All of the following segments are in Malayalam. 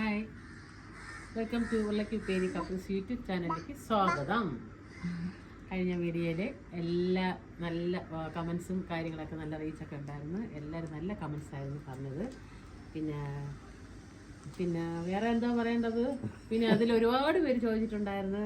ഹായ് വെൽക്കം ടു ഉള്ളക്ക് പേരി കപ്പിൾസ് യൂട്യൂബ് ചാനലിലേക്ക് സ്വാഗതം. കഴിഞ്ഞ വീഡിയോയിൽ എല്ലാ നല്ല കമൻസും കാര്യങ്ങളൊക്കെ നല്ല റീച്ചൊക്കെ ഉണ്ടായിരുന്നു. എല്ലാവരും നല്ല കമൻസ് ആയിരുന്നു പറഞ്ഞത്. പിന്നെ പിന്നെ വേറെ എന്താ പറയേണ്ടത്? പിന്നെ അതിൽ ഒരുപാട് പേര് ചോദിച്ചിട്ടുണ്ടായിരുന്നു.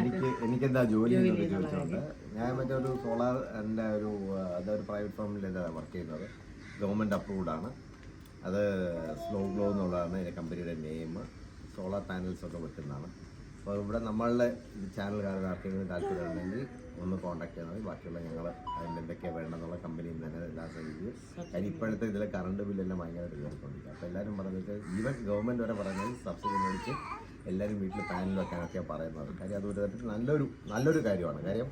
എനിക്ക് എനിക്കെന്താ ജോലി ഞാൻ മറ്റൊരു സോളാർ എന്റെ ഒരു അതൊരു പ്രൈവറ്റ് ഫാമിൽ വർക്ക് ചെയ്യുന്നത്. ഗവൺമെന്റ് അപ്രൂവ്ഡ് ആണ്. അത് സ്ലോ ഗ്ലോ എന്നുള്ളതാണ് എന്റെ കമ്പനിയുടെ നെയിം സോളാർ പാനൽസ് ഒക്കെ വെക്കുന്നതാണ്. അപ്പോൾ ഇവിടെ നമ്മളുടെ ചാനലുകാരുടെ ആർക്കെങ്കിലും താല്പര്യമുണ്ടെങ്കിൽ ഒന്ന് കോൺടാക്ട് ചെയ്താൽ മതി. ബാക്കിയുള്ള ഞങ്ങൾ അതിന്റെ എന്തൊക്കെയാണ് വേണമെന്നുള്ള കമ്പനിയിൽ തന്നെ എല്ലാ ശ്രമിക്കും കാര്യം ഇപ്പോഴത്തെ ഇതിലെ കറണ്ട് ബില്ലെല്ലാം ഭയങ്കരമായിട്ട് കയറിക്കൊണ്ടിരിക്കുക അപ്പോൾ എല്ലാവരും പറഞ്ഞിട്ട് ഈവൻ ഗവൺമെന്റ് വരെ പറയുന്നത് സബ്സിഡി മേടിച്ച് എല്ലാവരും വീട്ടിൽ പാനൽ വെക്കാനൊക്കെയാണ് പറയുന്നത്. കാര്യം അത് ഒരു തരത്തിൽ നല്ലൊരു നല്ലൊരു കാര്യമാണ്. കാര്യം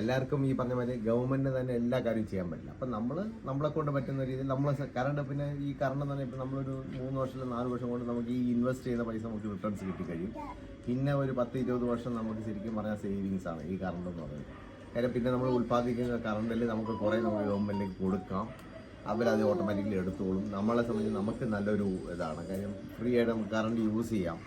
എല്ലാവർക്കും ഈ പറഞ്ഞ മാതിരി ഗവൺമെന്റ് തന്നെ എല്ലാ കാര്യവും ചെയ്യാൻ പറ്റില്ല. അപ്പം നമ്മൾ നമ്മളെ കൊണ്ട് പറ്റുന്ന രീതിയിൽ നമ്മൾ കറണ്ട് പിന്നെ ഈ കറണ്ട് തന്നെ ഇപ്പം നമ്മളൊരു മൂന്ന് വർഷം നാല് വർഷം കൊണ്ട് നമുക്ക് ഈ ഇൻവെസ്റ്റ് ചെയ്ത പൈസ നമുക്ക് റിട്ടേൺസ് കിട്ടിക്കഴിയും. പിന്നെ ഒരു പത്ത് ഇരുപത് വർഷം നമുക്ക് ശരിക്കും പറഞ്ഞാൽ സേവിങ്സ് ആണ് ഈ കറണ്ട് എന്ന് പറയുന്നത്. കാര്യം പിന്നെ നമ്മൾ ഉൽപ്പാദിപ്പിക്കുന്ന കറണ്ടിൽ നമുക്ക് കുറേ നമുക്ക് ഗവൺമെന്റിലേക്ക് കൊടുക്കാം. അവരത് ഓട്ടോമാറ്റിക്കലി എടുത്തോളും. നമ്മളെ സംബന്ധിച്ച് നമുക്ക് നല്ലൊരു ഇതാണ്. കാര്യം ഫ്രീ ആയിട്ട് നമുക്ക് കറണ്ട് യൂസ് ചെയ്യാം.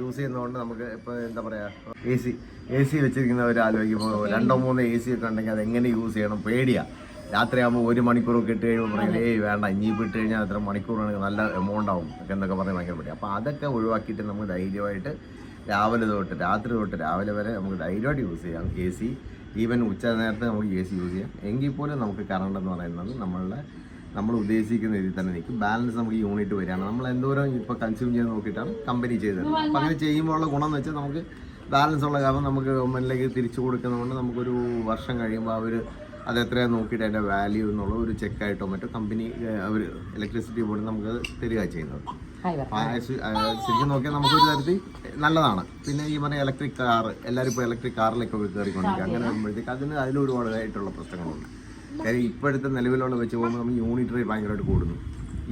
യൂസ് ചെയ്യുന്നതുകൊണ്ട് നമുക്ക് ഇപ്പോൾ എന്താ പറയുക എ സി എ സി വെച്ചിരിക്കുന്നവർ ആലോചിക്കുമ്പോൾ രണ്ടോ മൂന്നോ എ സി ഒക്കെ ഉണ്ടെങ്കിൽ അത് എങ്ങനെ യൂസ് ചെയ്യണം? പേടിയാണ് രാത്രിയാകുമ്പോൾ ഒരു മണിക്കൂറൊക്കെ ഇട്ട് കഴിയുമ്പോൾ പറയും ഏയ് വേണ്ട ഇനിയിപ്പോൾ ഇട്ട് കഴിഞ്ഞാൽ അത്ര മണിക്കൂറാണെങ്കിൽ നല്ല എമൗണ്ട് ആവും ഒക്കെ എന്നൊക്കെ പറഞ്ഞ് ഭയങ്കര പേടി അപ്പോൾ അതൊക്കെ ഒഴിവാക്കിയിട്ട് നമുക്ക് ധൈര്യമായിട്ട് രാവിലെ തൊട്ട് രാത്രി തൊട്ട് രാവിലെ വരെ നമുക്ക് ധൈര്യമായിട്ട് യൂസ് ചെയ്യാം. എ സി ഈവൻ ഉച്ച നേരത്തെ നമുക്ക് എ സി യൂസ് ചെയ്യാം. എങ്കിൽ പോലും നമുക്ക് കറണ്ട് എന്ന് പറയുന്നത് നമ്മളുടെ നമ്മൾ ഉദ്ദേശിക്കുന്ന രീതിയിൽ തന്നെ നിൽക്കും. ബാലൻസ് നമുക്ക് യൂണിറ്റ് വരികയാണ്. നമ്മൾ എന്തോരം ഇപ്പോൾ കൺസ്യൂം ചെയ്ത് നോക്കിയിട്ടാണ് കമ്പനി ചെയ്തത്. അപ്പം അങ്ങനെ ചെയ്യുമ്പോൾ ഉള്ള ഗുണം എന്ന് വെച്ചാൽ നമുക്ക് ബാലൻസ് ഉള്ള കാരണം നമുക്ക് ഗവൺമെന്റിലേക്ക് തിരിച്ചു കൊടുക്കുന്നതുകൊണ്ട് നമുക്കൊരു വർഷം കഴിയുമ്പോൾ അവർ അത് എത്രയാണ് നോക്കിയിട്ട് അതിന്റെ വാല്യൂ എന്നുള്ള ഒരു ചെക്കായിട്ടോ മറ്റോ കമ്പനി അവർ ഇലക്ട്രിസിറ്റി ബോർഡ് നമുക്ക് തരിക ചെയ്യുന്നത്. ശരിക്കും നോക്കിയാൽ നമുക്കൊരു തരത്തിൽ നല്ലതാണ്. പിന്നെ ഈ പറഞ്ഞ ഇലക്ട്രിക് കാർ എല്ലാവരും ഇപ്പോൾ ഇലക്ട്രിക് കാറിലേക്കൊക്കെ കയറിക്കൊണ്ടിരിക്കുക. അങ്ങനെ വരുമ്പോഴത്തേക്ക് അതിന് അതിൽ ഒരുപാടായിട്ടുള്ള പ്രശ്നങ്ങളുണ്ട്. കാര്യം ഇപ്പോഴത്തെ നിലവിലുള്ള വെച്ച് പോകുമ്പോൾ നമ്മൾ യൂണിറ്റ് റേറ്റ് ഭയങ്കരമായിട്ട് കൂടുന്നു.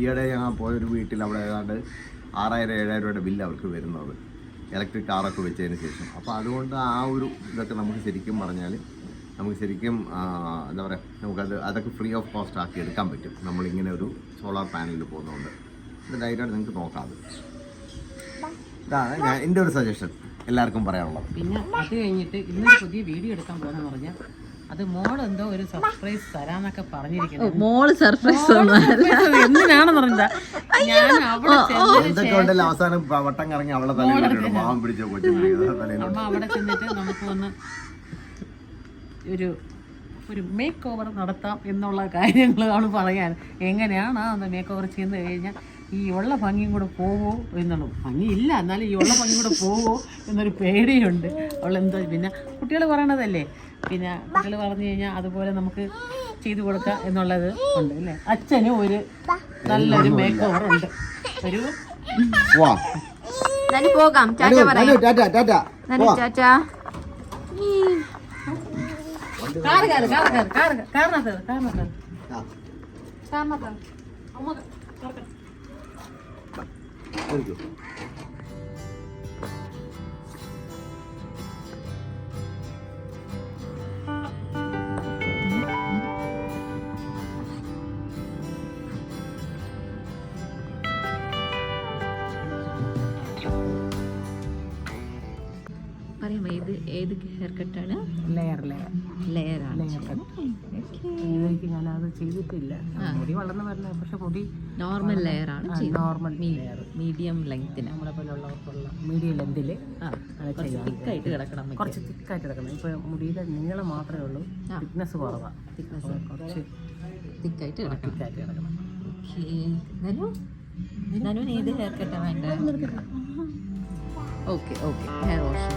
ഈയിടെ ഞങ്ങൾ പോയൊരു വീട്ടിൽ അവിടെ ഏതാണ്ട് ആറായിരം ഏഴായിരം രൂപയുടെ ബില്ല് അവർക്ക് വരുന്നത്. ഇലക്ട്രിക് കാറൊക്കെ വെച്ചതിന് ശേഷം. അപ്പോൾ അതുകൊണ്ട് ആ ഒരു ഇതൊക്കെ നമുക്ക് ശരിക്കും പറഞ്ഞാൽ നമുക്ക് ശരിക്കും എന്താ പറയുക നമുക്കത് അതൊക്കെ ഫ്രീ ഓഫ് കോസ്റ്റ് ആക്കി എടുക്കാൻ പറ്റും. നമ്മളിങ്ങനെ ഒരു സോളാർ പാനലിൽ പോകുന്നതുകൊണ്ട് ഇത് ഡയറക്റ്റ് നിങ്ങൾക്ക് നോക്കാം അത്. ഇതാണ് ഞാൻ എന്റെ ഒരു സജഷൻ എല്ലാവർക്കും പറയാനുള്ളത്. പിന്നെ അത് കഴിഞ്ഞിട്ട് ഇന്ന് പുതിയ വീഡിയോ എടുക്കാൻ പോകുന്നതെന്ന് പറഞ്ഞാൽ അത് മോൾ എന്തോ ഒരു സർപ്രൈസ് തരാന്നൊക്കെ പറഞ്ഞിരിക്കുന്നു. മോൾ സർപ്രൈസ് എന്തിനാണെന്ന് പറഞ്ഞാ ഞാൻ അവസാനം വട്ടം കറങ്ങി അവളെ തലയിലിട്ട് മാവൻ പിടിച്ച അമ്മ അവിടെ ചെന്നിട്ട് നമുക്ക് വന്ന് ഒരു ഒരു മേക്ക് ഓവർ നടത്താം എന്നുള്ള കാര്യങ്ങൾ അവൾ പറയാൻ. എങ്ങനെയാണ് ആ മേക്ക് ഓവർ ചെയ്യുന്നത് കഴിഞ്ഞാൽ ഈ ഉള്ള ഭംഗിയും കൂടെ പോവോ എന്നുള്ളൂ ഇല്ല എന്നാലും ഈ ഉള്ള ഭംഗി കൂടെ പോവോ എന്നൊരു പേടിയുണ്ട്. അവൾ എന്തോ പിന്നെ കുട്ടികൾ പറയണതല്ലേ പിന്നെ കുട്ടികൾ പറഞ്ഞു കഴിഞ്ഞാൽ അതുപോലെ നമുക്ക് ചെയ്തു കൊടുക്കാം എന്നുള്ളത് ഉണ്ട് അല്ലേ അച്ഛന് ഒരു നല്ലൊരു മേക്ക് ഓവർ ഉണ്ട് ഒരു പോകാം ടാറ്റ പറയാം ടാറ്റ ടാറ്റ നനി Tata car car car car car കാറിനകത്ത് കാറിനകത്ത് കാറിനകത്ത് അമ്മ കാറ് പറയാം ഏത് ഏത് ഹെയർ കട്ടാണ് ലെയർ ലെയർ ലെയർ ആണ്. ഇതെനിക്ക് ഞാനത് ചെയ്തിട്ടില്ല. മുടി വളർന്നു വരില്ല പക്ഷെ മുടി നോർമൽ ലെയർ ആണ് നോർമൽ മീഡിയം ലെങ്ത്തിന് നമ്മളെ പോലുള്ളവർക്കുള്ള മീഡിയം ലെങ്തിൽ കുറച്ച് തിക്കായിട്ട് കിടക്കണം. കുറച്ച് തിക്കായിട്ട് കിടക്കണം. ഇപ്പോൾ മുടിയുടെ നീളം മാത്രമേ ഉള്ളൂ. തിക്നെസ് കുറവാണ് തിക്നെസ് കുറച്ച് തിക്കായിട്ട് കിടക്കണം. തിക്കായിട്ട് കിടക്കണം. ഓക്കേ നനു? നനുവിന് ഏത് ഹെയർ കട്ടാണ് വേണ്ടത്? Okay okay hair wash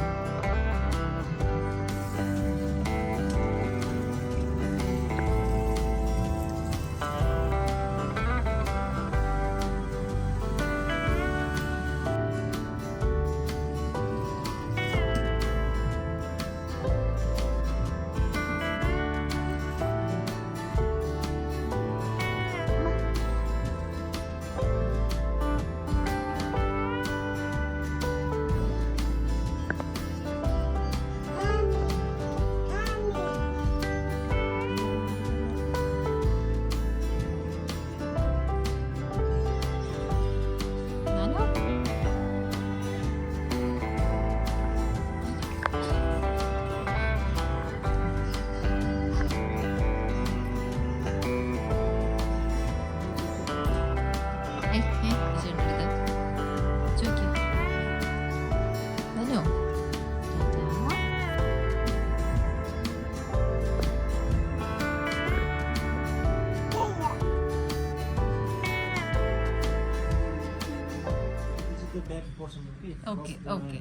okay okay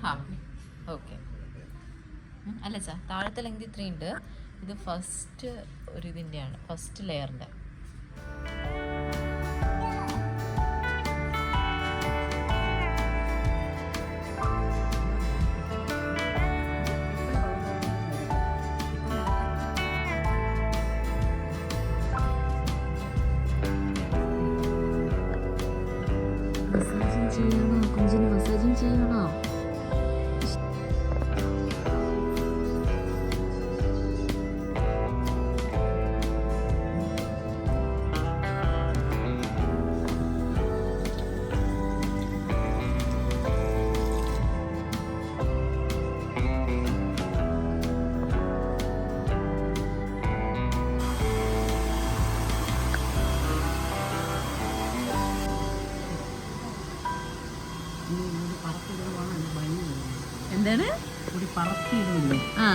ഹാ ഓക്കെ ഉം, അല്ല സാർ താഴത്തെ ലെങ്ത് ഇത്രയും ഉണ്ട്. ഇത് ഫസ്റ്റ് ഒരു ഇതിന്റെയാണ് ഫസ്റ്റ് ലെയറിന്റെ Thank ചെയ്യണോ 金，有没？ആ.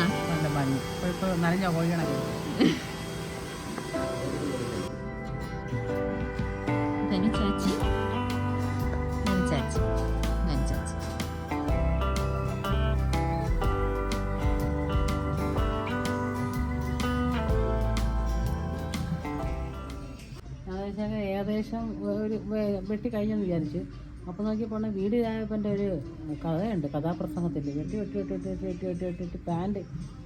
നല്ല ഏകദേശം ഒരു വെട്ടി കഴിഞ്ഞെന്ന് വിചാരിച്ചു. അപ്പോൾ നോക്കിയപ്പോൾ വീട് രായപ്പന്റെ ഒരു കഥയുണ്ട് കഥാപ്രസംഗത്തിൽ വെട്ടി വെട്ടി വെട്ടി വെട്ടി വെട്ടി വെട്ടി വെട്ടി വെട്ടി വെട്ടി പാന്റ്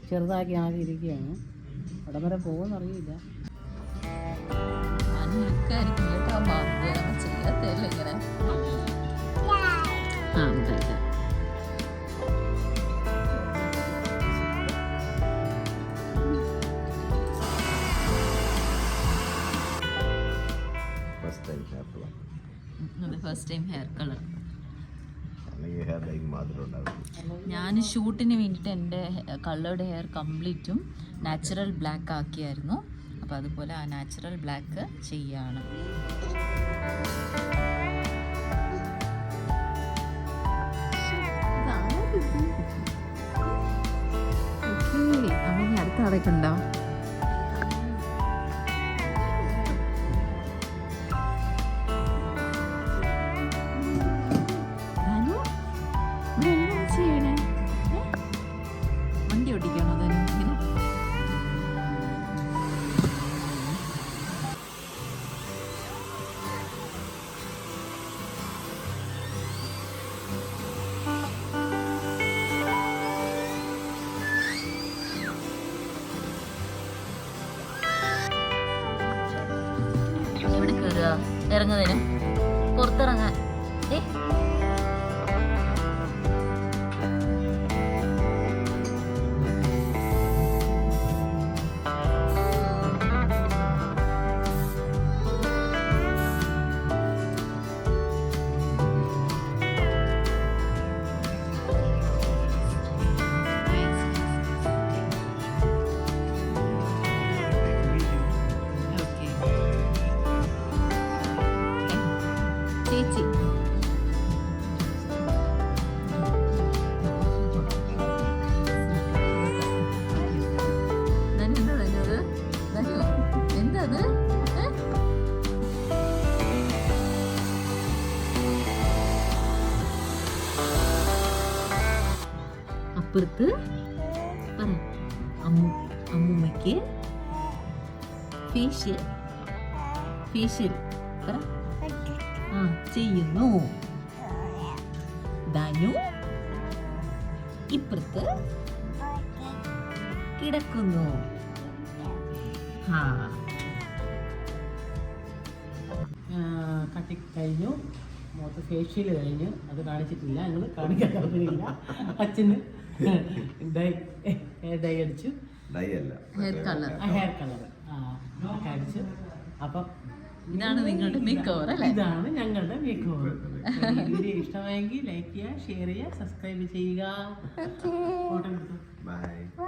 ചെറുതാക്കി ആകെ ഇരിക്കുകയാണ്. അവിടം വരെ പോകുമെന്ന് അറിയില്ല. ചെയ്യാത്തല്ലേ ഇങ്ങനെ? ഷൂട്ടിന് വേണ്ടിയിട്ട് എന്റെ കളേർഡ് ഹെയർ കംപ്ലീറ്റും നാച്ചുറൽ ബ്ലാക്ക് ആക്കിയായിരുന്നു. അപ്പോൾ അതുപോലെ ആ നാച്ചുറൽ ബ്ലാക്ക് ചെയ്യാണ്. അമ്മ അടുത്ത അടയ്ക്കുണ്ടോ ഇറങ്ങുന്നതിനും അപ്പുറത്ത് പറ. അമ്മു അമ്മൂമ്മയ്ക്ക് ഫേഷ്യൽ ഫേഷ്യൽ പറ. ആ ചെയ്യുന്നു. ധനു ഇപ്പുറത്ത് കിടക്കുന്നു. ആ കട്ടി കഴിഞ്ഞു. മുഖത്ത് ഫേഷ്യൽ കഴിഞ്ഞു. അത് കാണിച്ചിട്ടില്ല. ഞങ്ങൾ കാണിക്കാൻ താല്പര്യമില്ല. അച്ഛന് ഡൈ ഡൈ അടിച്ചു. ഡൈ അല്ല. ഹെയർ കളർ ഹെയർ കളർ ആ അടിച്ചു. അപ്പം ഇതാണ് നിങ്ങളുടെ മേക്ക് ഓവർ അല്ലേ? ഇതാണ് ഞങ്ങളുടെ മേക്ക് ഓവർ വീഡിയോ ഇഷ്ടമായെങ്കിൽ ലൈക്ക് ചെയ്യുക ഷെയർ ചെയ്യുക സബ്സ്ക്രൈബ് ചെയ്യുക. ബൈ എടുത്തു.